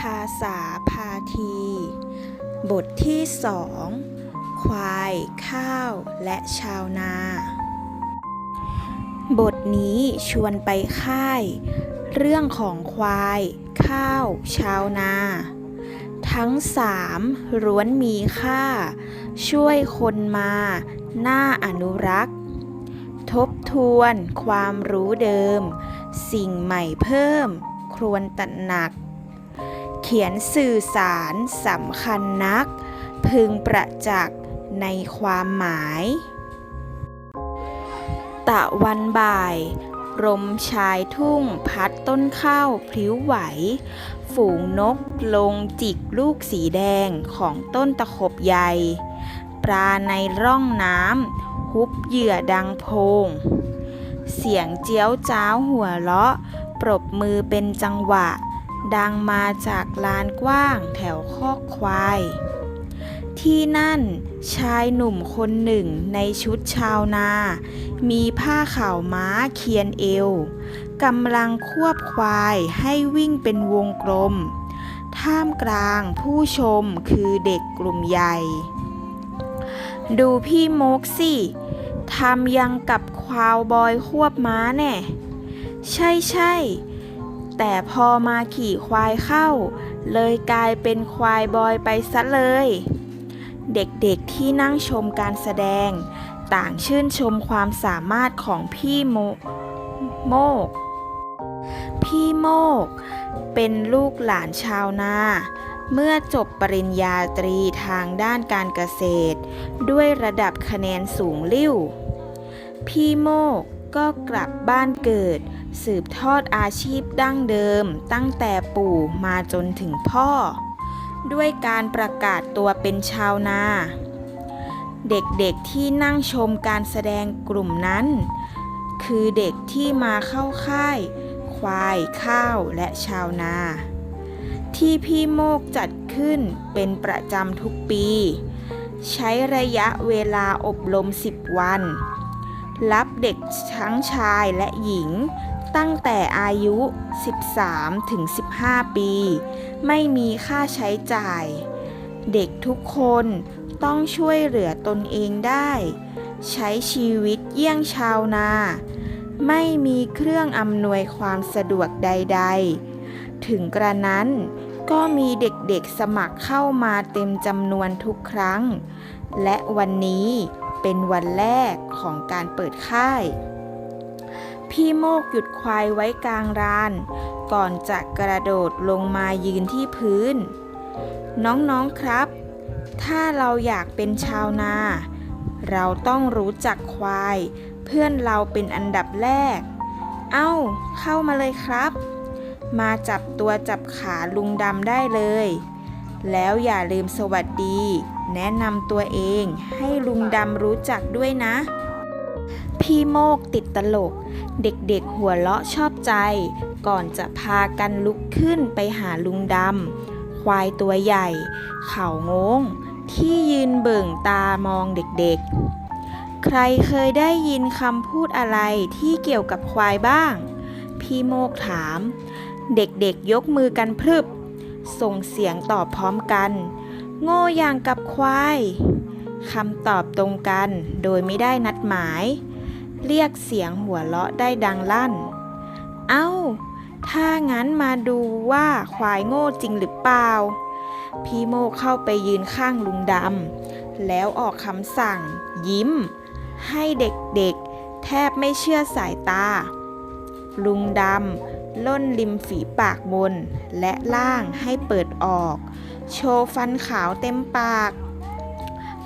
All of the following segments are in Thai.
ภาษาพาที บทที่สองควาย ข้าว และชาวนา บทนี้ชวนไปค่าย เรื่องของควาย ข้าว ชาวนา ทั้งสามล้วนมีค่า ช่วยคนมาหน่าอนุรักษ์ ทบทวนความรู้เดิม สิ่งใหม่เพิ่มครวนตระหนัก ขียนสื่อสารสำคัญนัก พึงประจักษ์ในความหมาย ตะวันบ่ายลมชายทุ่งพัดต้นข้าวพลิ้วไหว ฝูงนกลงจิกลูกสีแดงของต้นตะขบใหญ่ ปลาในร่องน้ำฮุบเหยื่อดังโพง เสียงเจียวจ้าวหัวเราะ ปรบมือเป็นจังหวะ ดังมาจากลานกว้างแถวคอกควาย ที่นั่นชายหนุ่มคนหนึ่งในชุดชาวนา มีผ้าขาวม้าเคียนเอวกำลังควบควายให้วิ่งเป็นวงกลม ท่ามกลางผู้ชมคือเด็กกลุ่มใหญ่ ดูพี่โมกสิทำยังกับควาวบอยควบม้าแน่ ใช่ใช่ แต่พอมาขี่ควายเข้า เลยกลายเป็นควายบอยไปซะเลย เด็กๆที่นั่งชมการแสดง ต่างชื่นชมความสามารถของพี่โมโมก พี่โมก เป็นลูกหลานชาวนาเมื่อจบปริญญาตรีทางด้านการเกษตร ด้วยระดับคะแนนสูงลิ่ว พี่โมกก็กลับบ้านเกิด สืบทอดอาชีพดั้งเดิมตั้งแต่ปู่มาจนถึงพ่อ ด้วยการประกาศตัวเป็นชาวนา เด็กๆที่นั่งชมการแสดงกลุ่มนั้น คือเด็กที่มาเข้าค่าย ควายข้าวและชาวนา ที่พี่โมกจัดขึ้นเป็นประจำทุกปี ใช้ระยะเวลาอบรม 10 วันรับเด็กทั้งชายและหญิง ตั้งแต่อายุ 13 ถึง 15 ปี ไม่มีค่าใช้จ่าย เด็กทุกคนต้องช่วยเหลือตนเองได้ ใช้ชีวิตเยี่ยงชาวนา ไม่มีเครื่องอำนวยความสะดวกใด ๆ ถึงกระนั้นก็มีเด็กๆสมัครเข้ามาเต็มจำนวนทุกครั้ง และวันนี้เป็นวันแรกของการเปิดค่าย พี่โมกหยุดควายไว้กลางราน ก่อนจะกระโดดลงมายืนที่พื้น น้องๆครับ ถ้าเราอยากเป็นชาวนา เราต้องรู้จักควาย เพื่อนเราเป็นอันดับแรก เอ้า เข้ามาเลยครับ มาจับตัวจับขาลุงดำได้เลย แล้วอย่าลืมสวัสดี แนะนำตัวเองให้ลุงดำรู้จักด้วยนะ พี่โมกติดตลก เด็กๆหัวเราะชอบใจ ก่อนจะพากันลุกขึ้นไปหาลุงดำ ควายตัวใหญ่ เขางง ที่ยืนเบิ่งตามองเด็กๆ ใครเคยได้ยินคำพูดอะไรที่เกี่ยวกับควายบ้าง พี่โมกถาม เด็กๆยกมือกันพรึบ ส่งเสียงตอบพร้อมกัน โง่อย่างกับควายคำตอบตรงกันโดยไม่ได้นัดหมาย เรียกเสียงหัวเราะได้ดังลั่น เอ้า ถ้างั้นมาดูว่าควายโง่จริงหรือเปล่า พี่โมเข้าไปยืนข้างลุงดำ แล้วออกคำสั่ง ยิ้ม ให้เด็กๆ แทบไม่เชื่อสายตา ลุงดำล่นริมฝีปากบน และล่างให้เปิดออก โชว์ฟันขาวเต็มปาก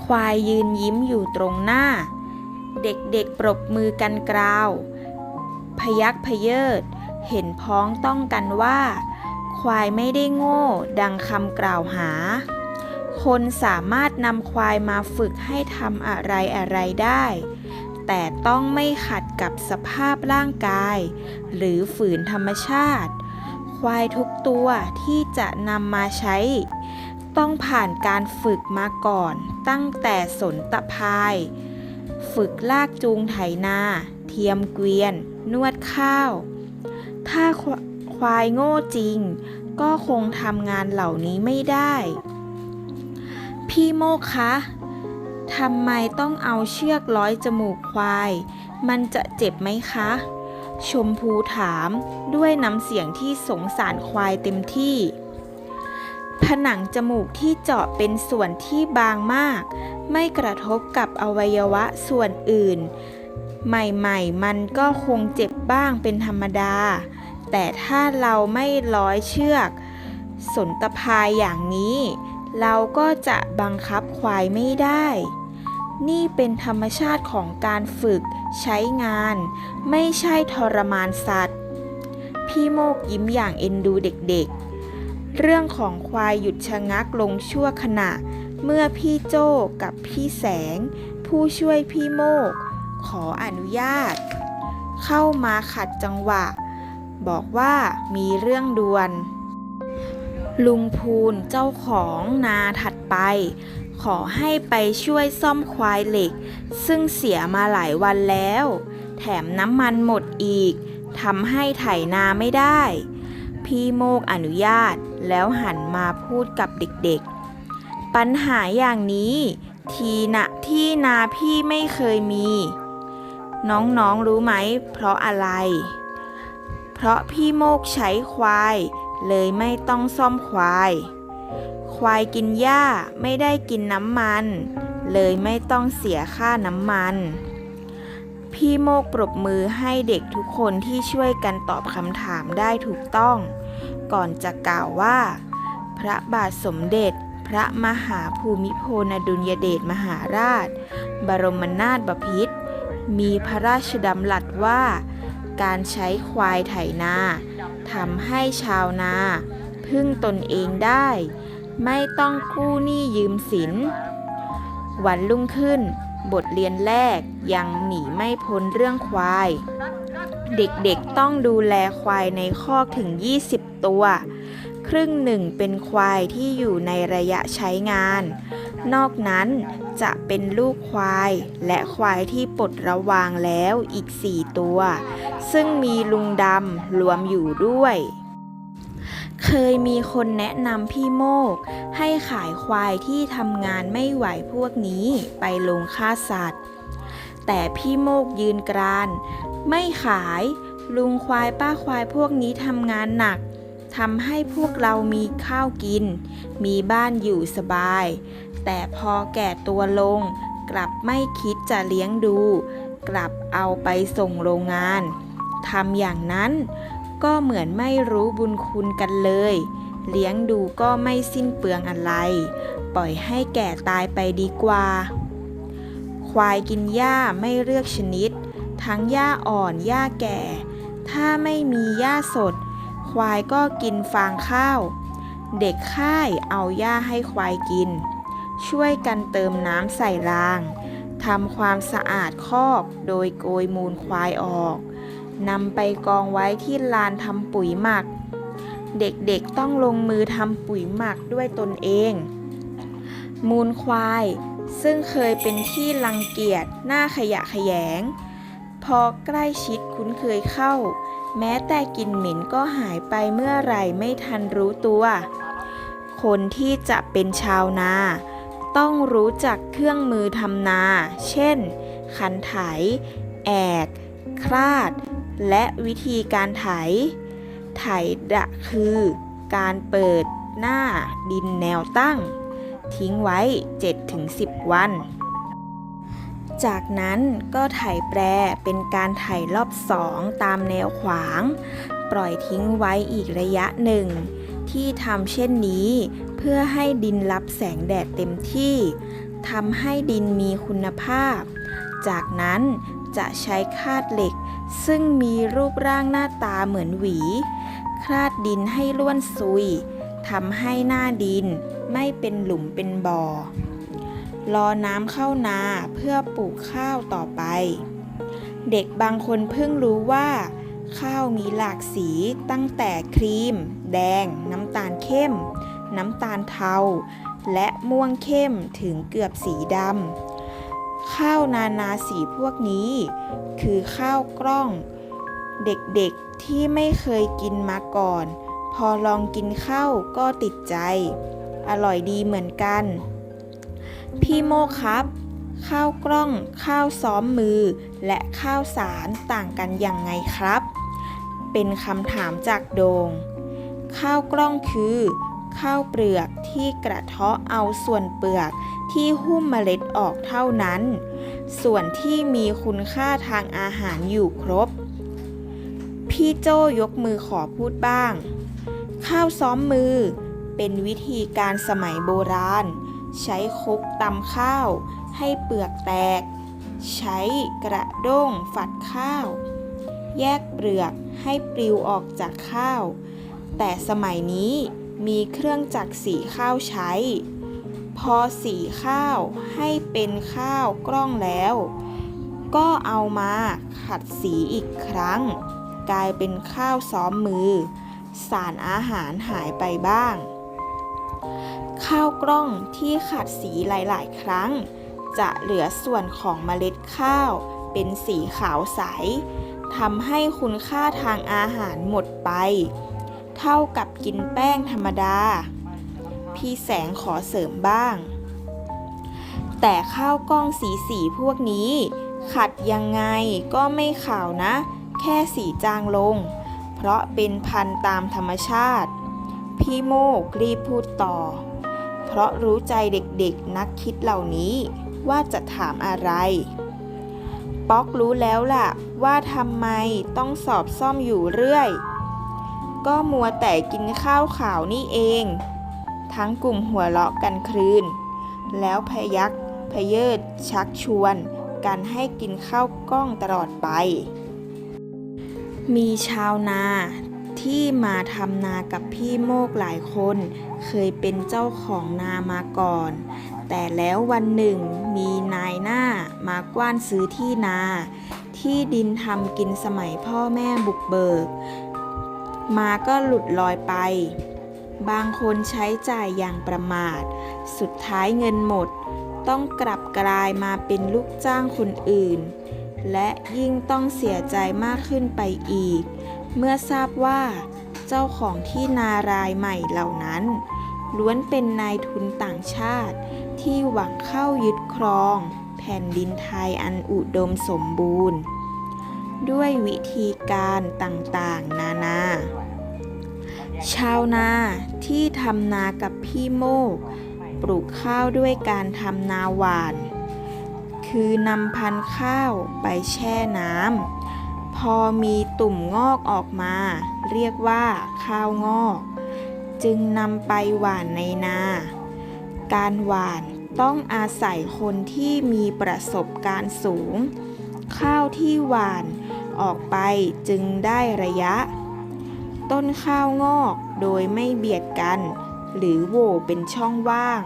ควายยืนยิ้มอยู่ตรงหน้า เด็กๆปรบมือกันกราว พยักพเยิด เห็นพ้องต้องกันว่า ควายไม่ได้โง่ ดังคำกล่าวหา คนสามารถนำควายมาฝึกให้ทำอะไรอะไรได้ แต่ต้องไม่ขัดกับสภาพร่างกาย หรือฝืนธรรมชาติ ควายทุกตัวที่จะนำมาใช้ต้องผ่านการฝึกมาก่อนตั้งแต่สนตะพาย ฝึกลากจูงไถนา เทียมเกวียน นวดข้าว ถ้าควควายโง่จริง ก็คงทำงานเหล่านี้ไม่ได้ พี่โมกคะทำไมต้องเอาเชือกร้อยจมูกควาย มันจะเจ็บไหมคะ ชมพูถามด้วยน้ำเสียงที่สงสารควายเต็มที่ ผนังจมูกที่เจาะเป็นส่วนที่บางมาก ไม่กระทบกับอวัยวะส่วนอื่น ใหม่ๆ มันก็คงเจ็บบ้างเป็นธรรมดา แต่ถ้าเราไม่ร้อยเชือก สนตะพายอย่างนี้ เราก็จะบังคับควายไม่ได้ นี่เป็นธรรมชาติของการฝึกใช้งาน ไม่ใช่ทรมานสัตว์ พี่โมกยิ้มอย่างเอ็นดูเด็กๆ เรื่องของควายหยุดชะงักลงชั่วขณะ เมื่อพี่โจ้กับพี่แสง ผู้ช่วยพี่โมก ขออนุญาต เข้ามาขัดจังหวะ บอกว่ามีเรื่องด่วน ลุงพูนเจ้าของนาถัดไป ขอให้ไปช่วยซ่อมควายเหล็ก ซึ่งเสียมาหลายวันแล้ว แถมน้ำมันหมดอีกทำให้ไถนาไม่ได้ พี่โมกอนุญาตแล้วหันมาพูดกับเด็กๆ ปัญหาอย่างนี้ ทีนะที่นาพี่ไม่เคยมี น้องๆรู้ไหม เพราะอะไร เพราะพี่โมกใช้ควาย เลยไม่ต้องซ่อมควาย ควายกินหญ้าไม่ได้กินน้ำมัน เลยไม่ต้องเสียค่าน้ำมัน พี่โมกปรบมือให้เด็กทุกคนที่ช่วยกันตอบคำถามได้ถูกต้อง ก่อนจะกล่าวว่า พระบาทสมเด็จ พระมหาภูมิพลอดุลยเดชมหาราช บรมนาถบพิตรมีพระราชดำรัสว่า การใช้ควายไถนาทำให้ชาวนา พึ่งตนเองได้ ไม่ต้องกู้หนี้ยืมสิน วันรุ่งขึ้น บทเรียนแรกยังหนีไม่พ้นเรื่องควาย เด็กๆต้องดูแลควายในคอกถึง 20 ตัว ครึ่งหนึ่งเป็นควายที่อยู่ในระยะใช้งาน นอกนั้นจะเป็นลูกควายและควายที่ปลดระวางแล้วอีก 4 ตัว ซึ่งมีลุงดำรวมอยู่ด้วย เคยมีคนแนะนำพี่โมก ให้ขายควายที่ทำงานไม่ไหวพวกนี้ไปลงฆ่าสัตว์ แต่พี่โมกยืนกราน ไม่ขายลุงควายป้าควายพวกนี้ทำงานหนัก ทำให้พวกเรามีข้าวกิน มีบ้านอยู่สบาย แต่พอแก่ตัวลง กลับไม่คิดจะเลี้ยงดู กลับเอาไปส่งโรงงานทำอย่างนั้น ก็เหมือนไม่รู้บุญคุณกันเลย เลี้ยงดูก็ไม่สิ้นเปลืองอะไร ปล่อยให้แก่ตายไปดีกว่า ควายกินหญ้าไม่เลือกชนิด ทั้งหญ้าอ่อนหญ้าแก่ ถ้าไม่มีหญ้าสด ควายก็กินฟางข้าว เด็กค่ายเอาหญ้าให้ควายกิน ช่วยกันเติมน้ำใส่รางทำความสะอาดคอกโดยโกยมูลควายออกนำไปกองไว้ที่ลานทำปุ๋ยหมัก เด็กๆต้องลงมือทำปุ๋ยหมักด้วยตนเอง มูลควายซึ่งเคยเป็นที่รังเกียจหน้าขยะขยง พอใกล้ชิดคุ้นเคยเข้า แม้แต่กลิ่นเหม็นก็หายไปเมื่อไหร่ไม่ทันรู้ตัว คนที่จะเป็นชาวนา ต้องรู้จักเครื่องมือทำนา เช่น คันไถ แอก คลาด และวิธีการไถ ไถดะคือ การเปิดหน้าดินแนวตั้ง ทิ้งไว้ 7-10 วัน จากนั้นก็ไถแปรเป็นการไถรอบสองตามแนวขวาง ปล่อยทิ้งไว้อีกระยะหนึ่ง ที่ทำเช่นนี้เพื่อให้ดินรับแสงแดดเต็มที่ทำให้ดินมีคุณภาพ จากนั้นจะใช้คาดเหล็ก ซึ่งมีรูปร่างหน้าตาเหมือนหวี คาดดินให้ล้วนซุยทำให้หน้าดินไม่เป็นหลุมเป็นบ่อ รอน้ำเข้านาเพื่อปลูกข้าวต่อไป เด็กบางคนเพิ่งรู้ว่า ข้าวมีหลากสีตั้งแต่ครีม แดง น้ำตาลเข้ม น้ำตาลเทา และม่วงเข้มถึงเกือบสีดำ ข้าวนานาสีพวกนี้ คือข้าวกล้อง เด็กๆที่ไม่เคยกินมาก่อน พอลองกินข้าวก็ติดใจ อร่อยดีเหมือนกัน พี่โมครับ ข้าวกล้อง ข้าวซ้อมมือ และข้าวสารต่างกันอย่างไงครับ เป็นคำถามจากโดง ข้าวกล้องคือ ข้าวเปลือกที่กระเทาะเอาส่วนเปลือกที่หุ้มเมล็ดออกเท่านั้น ส่วนที่มีคุณค่าทางอาหารอยู่ครบ พี่โจยกมือขอพูดบ้าง ข้าวซ้อมมือ เป็นวิธีการสมัยโบราณ ใช้คกตำข้าว ให้เปลือกแตก ใช้กระด้งฝัดข้าว แยกเปลือกให้ปลิวออกจากข้าว แต่สมัยนี้มีเครื่องจักรสีข้าวใช้ พอสีข้าวให้เป็นข้าวกล้องแล้ว ก็เอามาขัดสีอีกครั้ง กลายเป็นข้าวซ้อมมือ สารอาหารหายไปบ้าง ข้าวกล้องที่ขัดสีหลายๆ ครั้ง จะเหลือส่วนของเมล็ดข้าวเป็นสีขาวใสทำให้คุณค่าทางอาหารหมดไป เท่ากับกินแป้งธรรมดา พี่แสงขอเสริมบ้าง แต่ข้าวกล้องสีสีพวกนี้ ขัดยังไงก็ไม่ขาวนะ แค่สีจางลง เพราะเป็นพันธุ์ตามธรรมชาติ พี่โมกรีบพูดต่อ เพราะรู้ใจเด็กๆนักคิดเหล่านี้ว่าจะถามอะไร ป๊อกรู้แล้วล่ะ ว่าทำไมต้องสอบซ่อมอยู่เรื่อย ก็มัวแต่กินข้าวขาวนี่เอง ทั้งกลุ่มหัวเราะกันคลืน แล้วพยักพเยิดชักชวนกันให้กินข้าวกล้องตลอดไป มีชาวนา ที่มาทำนากับพี่โมกหลายคน เคยเป็นเจ้าของนามาก่อน แต่แล้ววันหนึ่งมีนายหน้ามากว้านซื้อที่นา ที่ดินทำกินสมัยพ่อแม่บุกเบิก มาก็หลุดลอยไป บางคนใช้จ่ายอย่างประมาท สุดท้ายเงินหมด ต้องกลับกลายมาเป็นลูกจ้างคนอื่น และยิ่งต้องเสียใจมากขึ้นไปอีก เมื่อทราบว่า เจ้าของที่นารายใหม่เหล่านั้น ล้วนเป็นนายทุนต่างชาติที่หวังเข้ายึดครอง แผ่นดินไทยอันอุดมสมบูรณ์ ด้วยวิธีการต่างๆ นานา ชาวนาที่ทำนากับพี่โมก ปลูกข้าวด้วยการทำนาหวาน คือนำพันธุ์ข้าวไปแช่น้ำ พอมีตุ่มงอกออกมา เรียกว่าข้าวงอก จึงนำไปหว่านในนา การหว่านต้องอาศัยคนที่มีประสบการณ์สูง ข้าวที่หว่านออกไปจึงได้ระยะ ต้นข้าวงอกโดยไม่เบียดกัน หรือโหว่เป็นช่องว่าง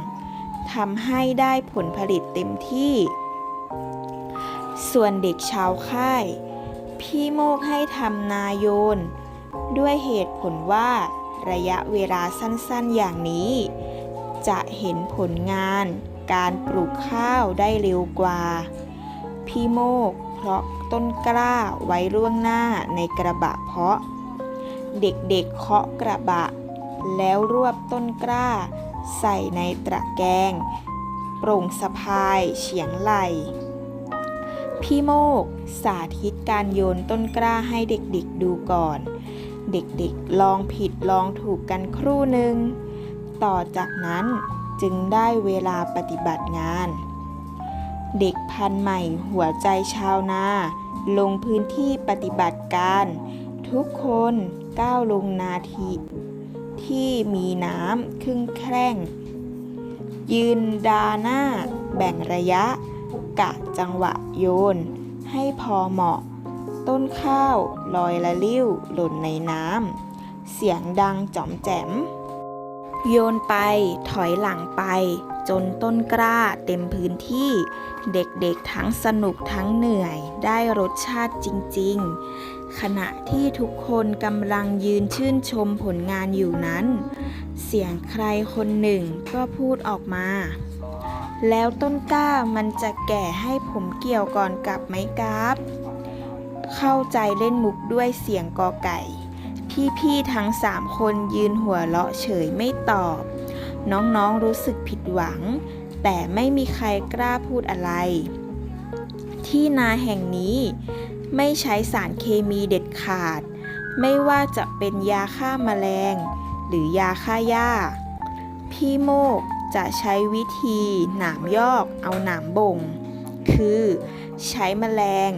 ทำให้ได้ผลผลิตเต็มที่ ส่วนเด็กชาวค่าย พี่โมกให้ทำนาโยน ด้วยเหตุผลว่าระยะเวลาสั้นๆอย่างนี้ จะเห็นผลงานการปลูกข้าวได้เร็วกว่า พี่โมกเพราะต้นกล้าไว้ล่วงหน้าในกระบะเพาะ เด็กๆเคาะกระบะ แล้วรวบต้นกล้า ใส่ในตะแกรงโปร่งสะพายเฉียงไหล พี่โมก สาธิตการโยนต้นกล้าให้เด็กๆดูก่อน เด็กๆลองผิดลองถูกกันครู่หนึ่ง ต่อจากนั้นจึงได้เวลาปฏิบัติงาน เด็กพันใหม่หัวใจชาวนา ลงพื้นที่ปฏิบัติการ ทุกคนก้าวลงนาทีที่มีน้ำครึ่งแคร่ง ยืนดาหน้า แบ่งระยะ กะจังหวะโยน ให้พอเหมาะ ต้นข้าวลอยละลิ้วหล่นในน้ำ เสียงดังจ๋อมแจ๋ม โยนไปถอยหลังไป จนต้นกล้าเต็มพื้นที่ เด็กๆทั้งสนุกทั้งเหนื่อยได้รสชาติจริง ๆ ขณะที่ทุกคนกำลังยืนชื่นชมผลงานอยู่นั้น เสียงใครคนหนึ่งก็พูดออกมา แล้วต้นกล้ามันจะแก่ให้ผมเกี่ยวก่อนกลับไหมครับเอเข้าใจเล่นมุกด้วยเสียงกอไก่ พี่ๆทั้งสามคนยืนหัวเราะเฉยไม่ตอบ น้องๆรู้สึกผิดหวัง แต่ไม่มีใครกล้าพูดอะไร ที่นาแห่งนี้ไม่ใช้สารเคมีเด็ดขาด ไม่ว่าจะเป็นยาฆ่าแมลง หรือยาฆ่าหญ้า พี่โมก จะใช้วิธีหนามยอกเอาหนามบ่ง คือใช้แมลง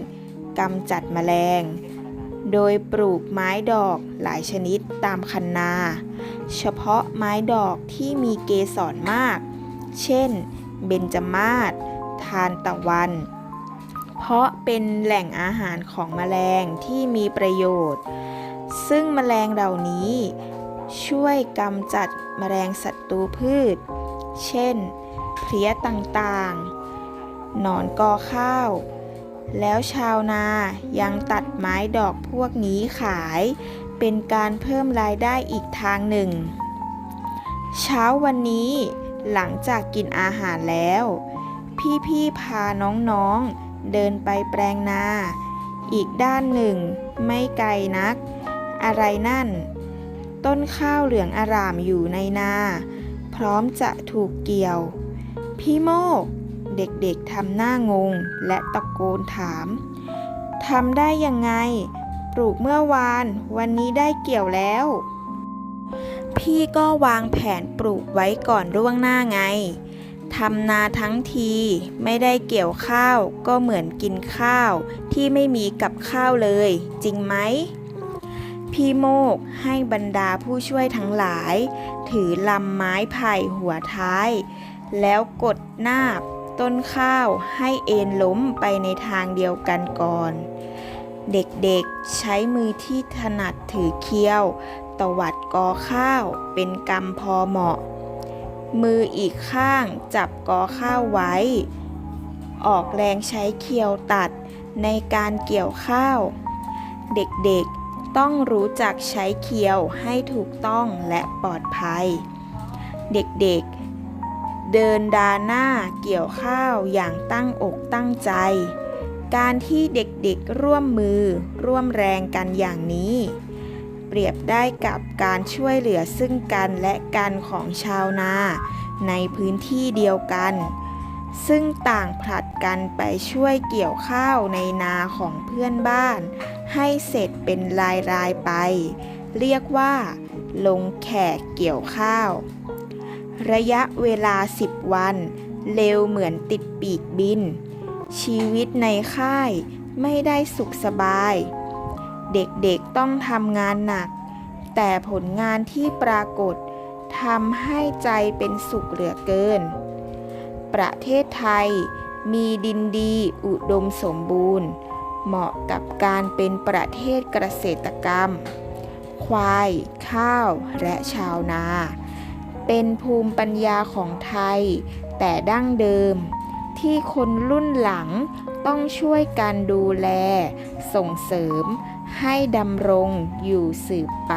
กำจัดแมลง โดยปลูกไม้ดอกหลายชนิดตามคันนา เฉพาะไม้ดอกที่มีเกสรมาก เช่น เบญจมาศทานตะวัน เพราะเป็นแหล่งอาหารของแมลงที่มีประโยชน์ ซึ่งแมลงเหล่านี้ช่วยกำจัดแมลงศัตรูพืช เช่น เพลี้ยต่างๆ หนอนกอข้าว แล้วชาวนายังตัดไม้ดอกพวกนี้ขาย เป็นการเพิ่มรายได้อีกทางหนึ่ง เช้าวันนี้หลังจากกินอาหารแล้ว พี่ๆพาน้องๆ เดินไปแปลงนา อีกด้านหนึ่ง ไม่ไกลนัก อะไรนั่น ต้นข้าวเหลืองอร่ามอยู่ในนา ร้อมจะถูกเกี่ยว พี่โมก เด็กๆทำหน้างงและตะโกนถามทำได้ยังไง ปลูกเมื่อวาน วันนี้ได้เกี่ยวแล้ว พี่ก็วางแผนปลูกไว้ก่อนล่วงหน้าไงทำนาทั้งทีไม่ได้เกี่ยวข้าวก็เหมือนกินข้าว ที่ไม่มีกับข้าวเลย จริงไหม พี่โมกให้บรรดาผู้ช่วยทั้งหลาย ถือลำไม้ไผ่หัวท้าย แล้วกดหน้าต้นข้าวให้เอ็นล้มไปในทางเดียวกันก่อน เด็กๆใช้มือที่ถนัดถือเคี้ยว ตวัดกอข้าวเป็นกำพอเหมาะ มืออีกข้างจับกอข้าวไว้ ออกแรงใช้เคี้ยวตัดในการเกี่ยวข้าว เด็กๆ ต้องรู้จักใช้เคียวให้ถูกต้องและปลอดภัย เด็กๆเดินดาหน้าเกี่ยวข้าวอย่างตั้งอกตั้งใจ การที่เด็กๆร่วมมือร่วมแรงกันอย่างนี้ เปรียบได้กับการช่วยเหลือซึ่งกันและกันของชาวนา ในพื้นที่เดียวกัน ซึ่งต่างผลัดกันไปช่วยเกี่ยวข้าวในนาของเพื่อนบ้าน ให้เสร็จเป็นรายรายไป เรียกว่า ลงแขกเกี่ยวข้าว ระยะเวลา 10 วัน เร็วเหมือนติดปีกบิน ชีวิตในค่ายไม่ได้สุขสบาย เด็กๆต้องทำงานหนัก แต่ผลงานที่ปรากฏทำให้ใจเป็นสุขเหลือเกิน ประเทศไทย มีดินดีอุดมสมบูรณ์ เหมาะกับการเป็นประเทศเกษตรกรรม ควาย ข้าว และชาวนา เป็นภูมิปัญญาของไทย แต่ดั้งเดิม ที่คนรุ่นหลังต้องช่วยกันดูแล ส่งเสริมให้ดำรงอยู่สืบไป